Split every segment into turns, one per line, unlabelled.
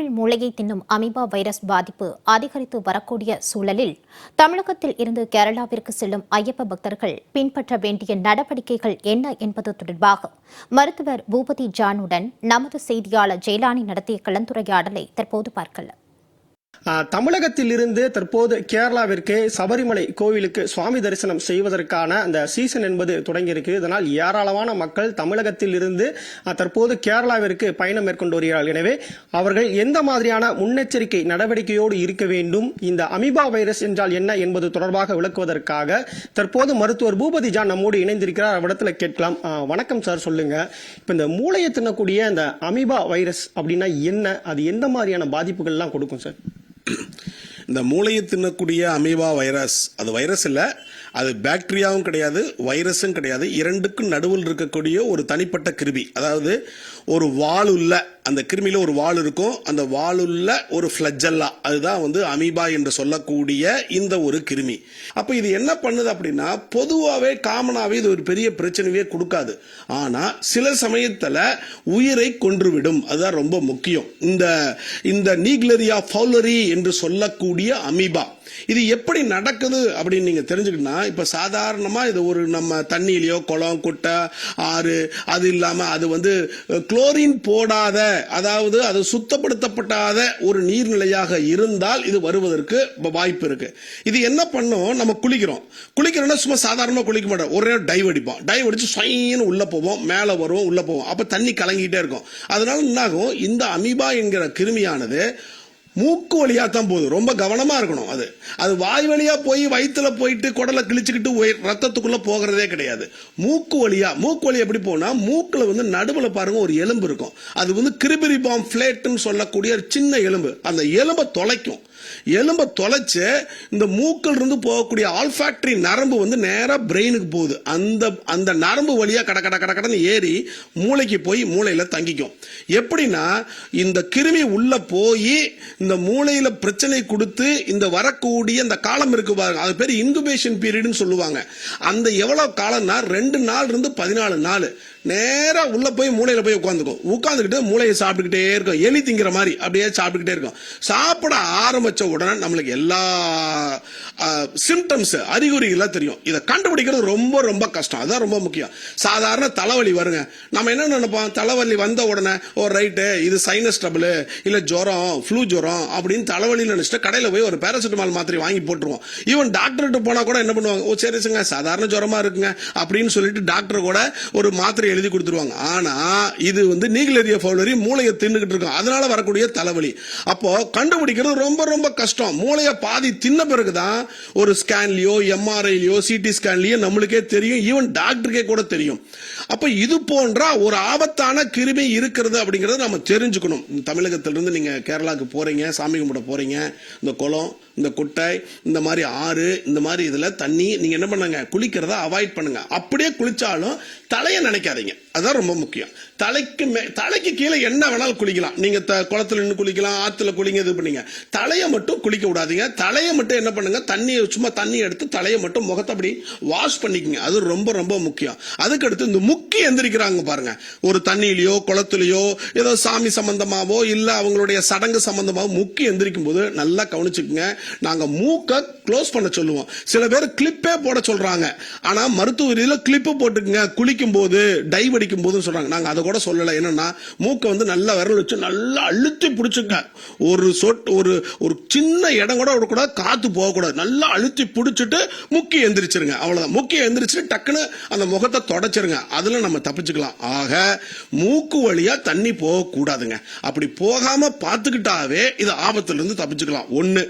மனிதர்கள் மூளையை தின்னும் அமீபா வைரஸ் பாதிப்பு அதிகரித்து வரக்கூடிய சூழலில் தமிழகத்தில் இருந்து கேரளாவிற்கு செல்லும் ஐயப்ப பக்தர்கள் பின்பற்ற வேண்டிய நடவடிக்கைகள் என்ன என்பது தொடர்பாக மருத்துவர் பூபதி ஜானுடன் நமது செய்தியாளர் ஜெயலானி நடத்திய கலந்துரையாடலை தற்போது பார்க்கலாம்.
தமிழகத்திலிருந்து தற்போது கேரளாவிற்கு சபரிமலை கோவிலுக்கு சுவாமி தரிசனம் செய்வதற்கான அந்த சீசன் என்பது தொடங்கியிருக்கு. இதனால் ஏராளமான மக்கள் தமிழகத்தில் இருந்து தற்போது கேரளாவிற்கு பயணம் மேற்கொண்டு வருகிறார்கள். எனவே அவர்கள் எந்த மாதிரியான முன்னெச்சரிக்கை நடவடிக்கையோடு இருக்க வேண்டும் இந்த அமிபா வைரஸ் என்றால் என்ன என்பது தொடர்பாக விளக்குவதற்காக தற்போது மருத்துவர் பூபதி ஜான் நம்மோடு இணைந்திருக்கிறார். அவரிடத்துல கேட்கலாம். வணக்கம் சார் சொல்லுங்க. இப்ப இந்த மூளையை தின்னக்கூடிய இந்த அமிபா வைரஸ் அப்படின்னா என்ன? அது எந்த மாதிரியான பாதிப்புகள்லாம் கொடுக்கும் சார்?
இந்த மூளையை தின்னக்கூடிய அமீபா வைரஸ் அது வைரஸ் இல்லை அது பாக்டீரியாவும் கிடையாது வைரஸும் கிடையாது. இரண்டுக்கும் நடுவில் இருக்கக்கூடிய ஒரு தனிப்பட்ட கிருமி. அதாவது ஒரு வாளுள்ள அந்த கிருமியில் ஒரு வால் இருக்கும். அந்த வாளுள்ள ஒரு ஃப்ளஜல்லா அதுதான் வந்து அமீபா என்று சொல்லக்கூடிய இந்த ஒரு கிருமி. அப்போ இது என்ன பண்ணுது அப்படின்னா பொதுவாகவே காமனாகவே இது ஒரு பெரிய பிரச்சனையே கொடுக்காது. ஆனால் சில சமயத்தில் உயிரை கொன்றுவிடும். அதுதான் ரொம்ப முக்கியம். இந்த இந்த நீக்லரியா ஃபவுலரி என்று சொல்லக்கூடிய அமீபா இது எப்படி நடக்குது அப்படின்னு நீங்கள் தெரிஞ்சுக்கிட்டா இப்ப சாதாரணமா இது ஒரு நம்ம தண்ணியிலயோ குளம் குட்டை ஆறு அது இல்லாம அது வந்து குளோரின் போடாத அதாவது அது சுத்தப்படுத்தப்படாத ஒரு நீர்நிலையாக இருந்தால் இது வருவதற்கு வாய்ப்பு இருக்கு. இது என்ன பண்ணும்? நம்ம குளிக்கிறோம். குளிக்கிறோம்னா சும்மா சாதாரணமா குளிக்க மாட்டோம். ஒரே டைவ் அடிப்போம். டைவ் அடிச்சு சொயின்னு உள்ள போவோம். மேல வருவோம் உள்ள போவோம். அப்ப தண்ணி கலங்கிட்டே இருக்கும். அதனால என்ன ஆகும் இந்த அமீபா என்கிற கிருமியானது மூக்கு வழியா தான் போகுது. ரொம்ப கவனமா இருக்கணும் அது. அது வாய் வழியா போய் வயிற்றுல போயிட்டு குடலை கிழிச்சுக்கிட்டு உயர் ரத்தத்துக்குள்ள போகிறதே கிடையாது. மூக்கு வழியா மூக்கு வழி எப்படி போனா மூக்கில் வந்து நடுவில் பாருங்க ஒரு எலும்பு இருக்கும். அது வந்து கிரிபிரிபாம் ஃப்ளேட்டுன்னு சொல்லக்கூடிய ஒரு சின்ன எலும்பு. அந்த எலும்பை தொலைக்கும். எலும்பை தொலைச்சு இந்த மூக்கள் இருந்து போகக்கூடிய ஆல்ஃபேக்டரி நரம்பு வந்து நேராக பிரெயினுக்கு போகுது. அந்த அந்த நரம்பு வழியாக கட கட கட கடன்னு ஏறி மூளைக்கு போய் மூளையில் தங்கிக்கும். எப்படின்னா இந்த கிருமி உள்ள போய் இந்த மூளையில் பிரச்சனை கொடுத்து இந்த வரக்கூடிய இந்த காலம் இருக்கு பாருங்க. அது பேர் இன்குபேஷன் பீரியட்னு சொல்லுவாங்க. அந்த எவ்வளோ காலம்னா ரெண்டு நாள் இருந்து பதினாலு நாள். நேரா உள்ள போய் மூளையில போய் உட்காந்துக்கும். உட்காந்துக்கிட்டு மூளையை சாப்பிட்டுக்கிட்டே இருக்கும். எலி திங்கிற மாதிரி அப்படியே சாப்பிட்டுக்கிட்டே இருக்கும். சாப்பிட ஆரம்ப வச்ச உடனே நம்மளுக்கு எல்லா சிம்டம்ஸ் அறிகுறிகள்லாம் தெரியும். இதை கண்டுபிடிக்கிறது ரொம்ப ரொம்ப கஷ்டம். அதுதான் ரொம்ப முக்கியம். சாதாரண தலைவலி வருங்க. நம்ம என்ன நினைப்போம்? தலைவலி வந்த உடனே ஓ ரைட்டு இது சைனஸ் ட்ரபிள் இல்லை ஜுரம் ஃப்ளூ ஜுரம் அப்படின்னு தலைவலி நினச்சிட்டு கடையில் போய் ஒரு பேராசிட்டமால் மாத்திரை வாங்கி போட்டுருவோம். ஈவன் டாக்டர்கிட்ட போனால் கூட என்ன பண்ணுவாங்க? ஓ சரி சரிங்க சாதாரண ஜுரமா இருக்குங்க அப்படின்னு சொல்லிட்டு டாக்டர் கூட ஒரு மாத்திரை எழுதி கொடுத்துருவாங்க. ஆனால் இது வந்து நீகிலேரியா ஃபவுலரி மூளையை தின்னுக்கிட்டு இருக்கும். அதனால வரக்கூடிய தலைவலி. அப்போ கண்டுபிடிக்கிறது ரொம்ப ரொம்ப ரொம்ப கஷ்டம். மூளையை பாதி தின்ன பிறகுதான் ஒரு ஸ்கேன்லயோ எம்ஆர்ஐலயோ சிடி ஸ்கேன்லயோ நம்மளுக்கே தெரியும். ஈவன் டாக்டருக்கே கூட தெரியும். அப்ப இது போன்ற ஒரு ஆபத்தான கிருமி இருக்கிறது அப்படிங்கறத நம்ம தெரிஞ்சுக்கணும். தமிழகத்திலிருந்து நீங்க கேரளாக்கு போறீங்க சாமி கும்பிட போறீங்க இந்த குளம் இந்த குட்டை இந்த மாதிரி ஆறு இந்த மாதிரி இதுல தண்ணி நீங்க என்ன பண்ணுங்க? குளிக்கிறத அவாய்ட் பண்ணுங்க. அப்படியே குளிச்சாலும் தலையை நினைக்காதீங்க. அதுதான் ரொம்ப முக்கியம். தலைக்கு மே தலைக்கு கீழே என்ன வேணாலும் குளிக்கலாம். நீங்க த- குளத்துல நின்று குளிக்கலாம் ஆத்துல குளிங்க இது பண்ணீங்க. தலையை மட்டும் குளிக்க விடாதீங்க. தலையை மட்டும் என்ன பண்ணுங்க? தண்ணியை சும்மா தண்ணி எடுத்து தலையை மட்டும் முகத்தை அப்படி வாஷ் பண்ணிக்கங்க. அது ரொம்ப ரொம்ப முக்கியம். அதுக்கடுத்து இந்த முக்கி எந்திரிக்கிறாங்க பாருங்க. ஒரு தண்ணியிலையோ குளத்துலையோ ஏதோ சாமி சம்பந்தமாவோ இல்ல அவங்களுடைய சடங்கு சம்பந்தமாவோ முக்கி எந்திரிக்கும் போது நல்லா கவனிச்சுக்குங்க. நாங்க மூக்க க்ளோஸ் பண்ண சொல்லுவோம். சில பேர் கிளிப்பே போட சொல்றாங்க. ஆனா மருத்துவ ரீதியில கிளிப்பு போட்டுக்குங்க. குளிக்கும் போது டைவ் அடிக்கும் போதுன்னு சொல்றாங்க. நாங்க அதை கூட சொல்லல. என்னன்னா மூக்கை வந்து நல்லா விரல் வச்சு நல்லா அழுத்தி பிடிச்சுங்க ஒரு சொட் ஒரு ஒரு சின்ன இடம் கூட விடக்கூடாது காத்து போகக்கூடாது. நல்லா அழுத்தி பிடிச்சிட்டு முக்கி எந்திரிச்சிருங்க. அவ்வளவுதான். முக்கி எந்திரிச்சிட்டு டக்குன்னு அந்த முகத்தை தொடச்சிருங்க. அதுல நம்ம தப்பிச்சுக்கலாம். ஆக மூக்கு வழியா தண்ணி போகக்கூடாதுங்க. அப்படி போகாம பார்த்துக்கிட்டாவே இது ஆபத்துல இருந்து தப்பிச்சுக்கலாம். ஒன்று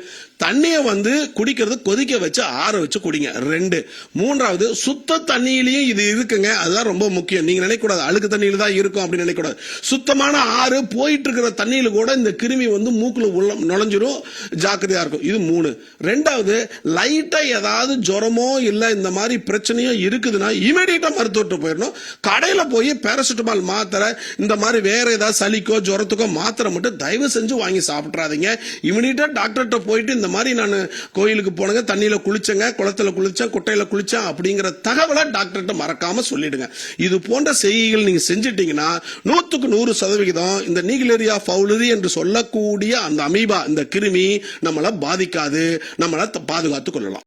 தண்ணியை வந்து குடிக்கிறது கொதிக்க வச்சு ஆற வச்சு குடிங்க. ரெண்டு. மூன்றாவது சுத்த தண்ணியிலையும் இது இருக்குங்க. அதுதான் ரொம்ப முக்கியம். நீங்க நினைக்கக்கூடாது. அழுக்கு தண்ணியில தான் இருக்கும் அப்படின்னு நினைக்கக்கூடாது. சுத்தமான ஆறு போயிட்டு இருக்கிற தண்ணியில கூட இந்த கிருமி வந்து மூக்கில் உள்ள நுழைஞ்சிரும். ஜாக்கிரதையா இருக்கும். இது மூணு. ரெண்டாவது லைட்டா ஏதாவது ஜுரமோ இல்லை இந்த மாதிரி பிரச்சனையோ இருக்குதுன்னா இமீடியட்டா மருத்துவர்கிட்ட போயிடணும். கடையில போய் பேராசிட்டமால் மாத்திரை இந்த மாதிரி வேற ஏதாவது சளிக்கோ ஜுரத்துக்கோ மாத்திரை மட்டும் தயவு செஞ்சு வாங்கி சாப்பிட்றாதீங்க இமீடியட்டா டாக்டர்கிட்ட போயிட்டு இந்த மாதிரி நான் கோயிலுக்கு போனங்க தண்ணியில் குளிச்சங்க குளத்துல குளிச்சேன் குட்டையில் குளிச்சேன் அப்படிங்கிற தகவலை டாக்டர்கிட்ட மறக்காமல் சொல்லிடுங்க. இது போன்ற செய்கைகள் நீங்கள் செஞ்சிட்டிங்கன்னா நூற்றுக்கு நூறு சதவிகிதம் இந்த நீகிலேரியா ஃபவுலரி என்று சொல்லக்கூடிய அந்த அமீபா இந்த கிருமி நம்மளை பாதிக்காது நம்மளை பாதுகாத்து கொள்ளலாம்.